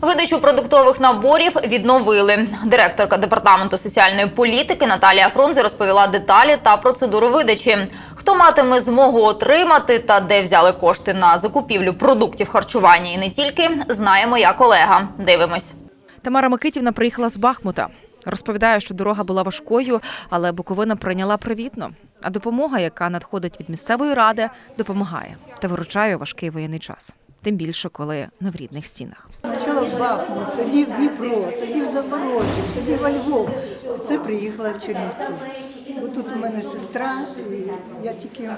Видачу продуктових наборів відновили. Директорка департаменту соціальної політики Наталія Фрунзе розповіла деталі та процедуру видачі. Хто матиме змогу отримати та де взяли кошти на закупівлю продуктів харчування і не тільки, знає моя колега. Дивимось. Тамара Микитівна приїхала з Бахмута. Розповідає, що дорога була важкою, але Буковина прийняла привітно. А допомога, яка надходить від місцевої ради, допомагає та виручає важкий воєнний час. Тим більше, коли не в рідних стінах. Спочатку в Бахмут, тоді в Дніпро, тоді в Запорожжя, тоді во Львов. Це приїхала в Чернівці. Бо тут у мене сестра, і я тільки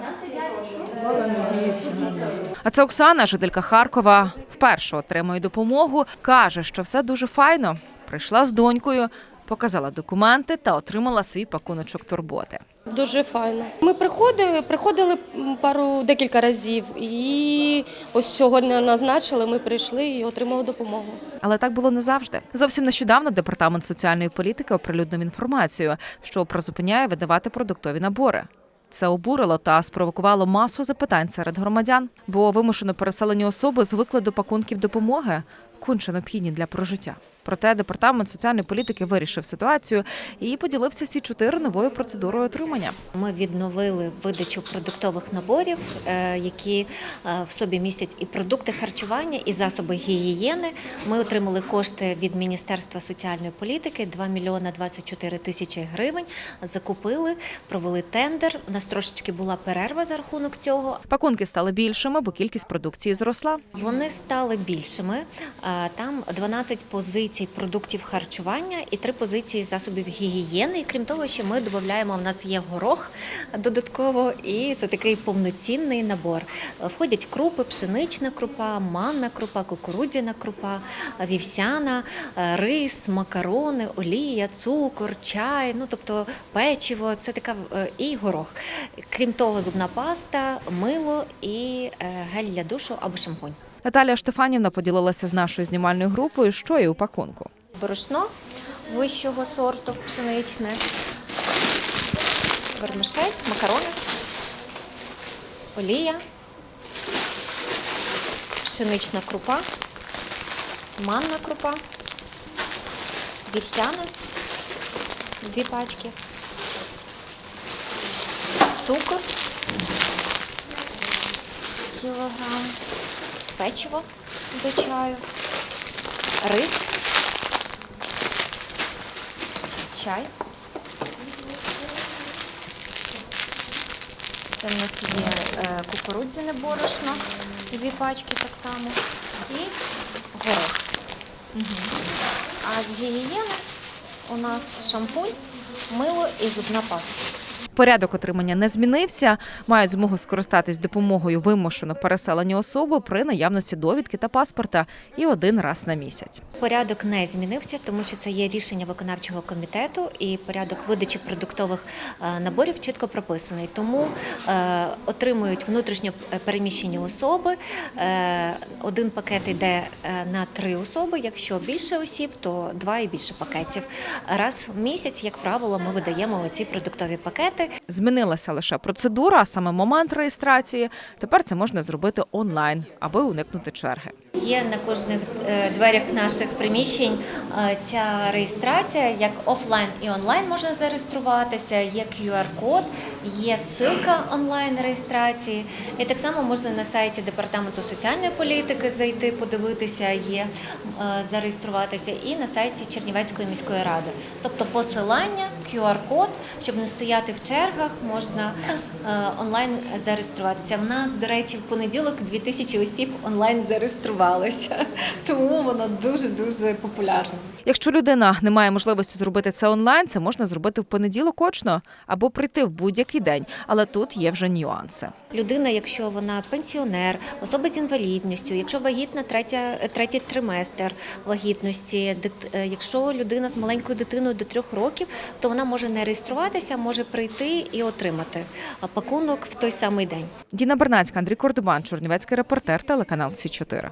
мала надіятися на неї. А це Оксана, жителька Харкова, вперше отримує допомогу. каже, що все дуже файно. Прийшла з донькою, показала документи та отримала свій пакуночок турботи. Дуже файно. Ми приходили, приходили пару декілька разів, і ось сьогодні назначили. Ми прийшли і отримали допомогу. Але так було не завжди. Зовсім нещодавно департамент соціальної політики оприлюднив інформацію, що призупиняє видавати продуктові набори. Це обурило та спровокувало масу запитань серед громадян, бо вимушено переселені особи звикли до пакунків допомоги, конче необхідні для прожиття. Проте департамент соціальної політики вирішив ситуацію і поділився сі 4 новою процедурою отримання. Ми відновили видачу продуктових наборів, е, які е, в собі містять і продукти харчування, і засоби гігієни. Ми отримали кошти від Міністерства соціальної політики 2 мільйона 24 тисячі гривень. Закупили, провели тендер. У нас трошечки була перерва за рахунок цього. Пакунки стали більшими, бо кількість продукції зросла. Вони стали більшими. Е, Там 12 позицій продуктів харчування і 3 позиції засобів гігієни. І крім того, ще ми додаємо, в нас є горох додатково, і це такий повноцінний набор. Входять крупи, пшенична крупа, манна крупа, кукурудзяна крупа, вівсяна, е, рис, макарони, олія, цукор, чай, ну тобто печиво, це така е, і горох. Крім того, зубна паста, мило і е, гель для душу або шампунь. Наталія Штефанівна поділилася з нашою знімальною групою, що є у пакунку. борошно вищого сорту пшеничне, вермишель, макарони, олія, пшенична крупа, манна крупа, вівсяна, дві пачки, цукор, кілограм, печиво до чаю, рис, чай. Це в нас є е, кукурудзяне борошно, дві пачки так само, і горох. А з гігієни у нас шампунь, мило і зубна паста. Порядок отримання не змінився. Мають змогу скористатись допомогою вимушено переселені особи при наявності довідки та паспорта і один раз на місяць. Порядок не змінився, тому що це є рішення виконавчого комітету, і порядок видачі продуктових е, наборів чітко прописаний. Тому е, отримують внутрішньо переміщені особи. Е, один пакет йде е, на три особи. Якщо більше осіб, то два і більше пакетів. Раз в місяць, як правило, ми видаємо ці продуктові пакети. Змінилася лише процедура, а саме момент реєстрації. Тепер це можна зробити онлайн, аби уникнути черги. Є на кожних е, дверях наших приміщень е, ця реєстрація, як офлайн і онлайн можна зареєструватися. Є QR-код, є ссылка онлайн реєстрації. І так само можна на сайті департаменту соціальної політики зайти, подивитися, є е, зареєструватися, і на сайті Чернівецької міської ради. Тобто посилання, QR-код, щоб не стояти в чергах, можна онлайн зареєструватися. В нас, до речі, в понеділок 2000 осіб онлайн зареєструвалися, тому воно дуже дуже популярно. Якщо людина не має можливості зробити це онлайн, це можна зробити в понеділок очно або прийти в будь-який день. Але тут є вже нюанси. Людина, якщо вона пенсіонер, особа з інвалідністю, якщо вагітна третя, третій триместр вагітності, дит- е, якщо людина з маленькою дитиною до трьох років, то вона може не реєструватися, може прийти і отримати пакунок в той самий день. Діна Бернацька, Андрій Кордобан, Чорнівецький репортер, телеканал Сі 4